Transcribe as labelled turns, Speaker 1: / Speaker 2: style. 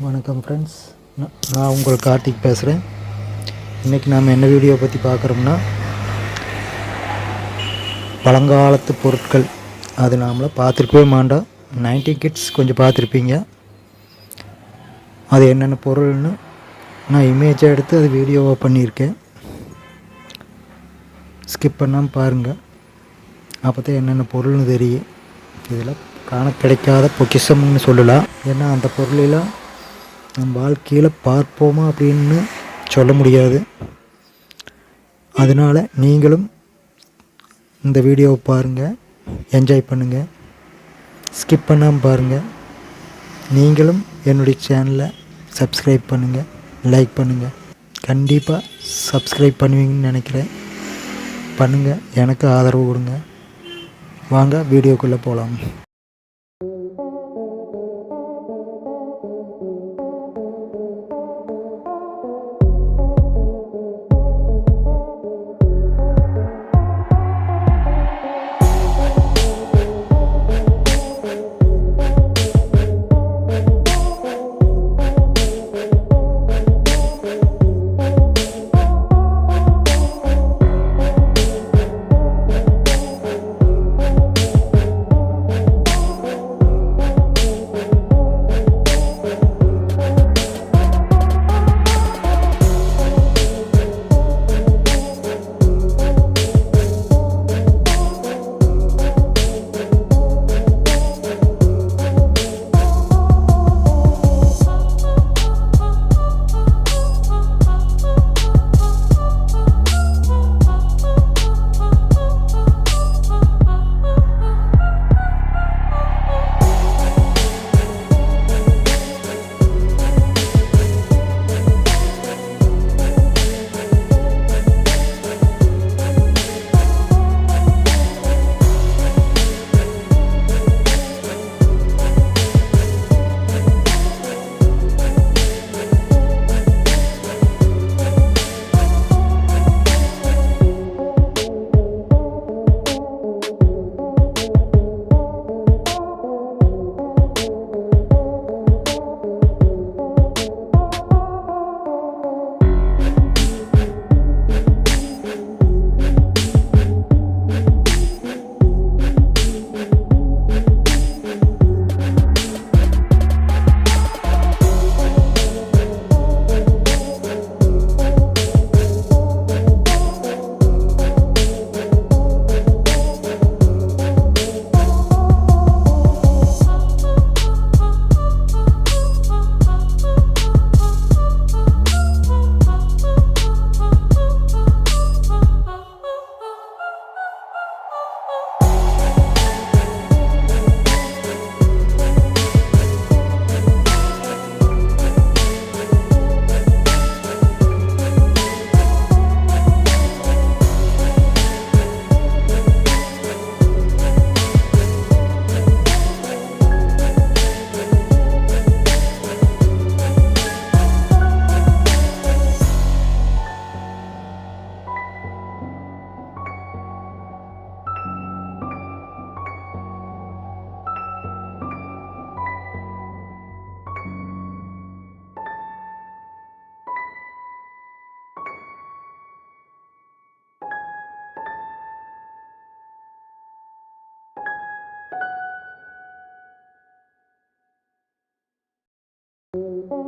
Speaker 1: வணக்கம் ஃப்ரெண்ட்ஸ் நான் உங்கள் கார்த்திக் பேசுகிறேன் இன்றைக்கி நாம் என்ன வீடியோ பற்றி பார்க்குறோம்னா பழங்காலத்து பொருட்கள். அது நாமள பார்த்துருக்கவே மாட்டோம். நைன்டி கிட்ஸ் கொஞ்சம் பார்த்துருப்பீங்க. அது என்னென்ன பொருள்னு நான் இமேஜாக எடுத்து அது வீடியோவாக பண்ணியிருக்கேன். ஸ்கிப் பண்ணாமல் பாருங்கள் அப்போ தான் என்னென்ன பொருள்னு தெரியும். இதில் காண கிடைக்காத பொக்கிஷம்னு சொல்லலாம். ஏன்னா அந்த பொருளெல்லாம் நம் வாழ்க்கையில் பார்ப்போமா அப்படின்னு சொல்ல முடியாது. அதனால் நீங்களும் இந்த வீடியோவை பாருங்கள் என்ஜாய் பண்ணுங்கள் ஸ்கிப் பண்ணாமல் பாருங்கள் நீங்களும் என்னுடைய சேனலை சப்ஸ்கிரைப் பண்ணுங்கள் லைக் பண்ணுங்கள் கண்டிப்பாக சப்ஸ்கிரைப் பண்ணுவீங்கன்னு நினைக்கிறேன். பண்ணுங்கள் எனக்கு ஆதரவு கொடுங்க. வாங்க வீடியோக்குள்ளே போகலாம்
Speaker 2: Thank you.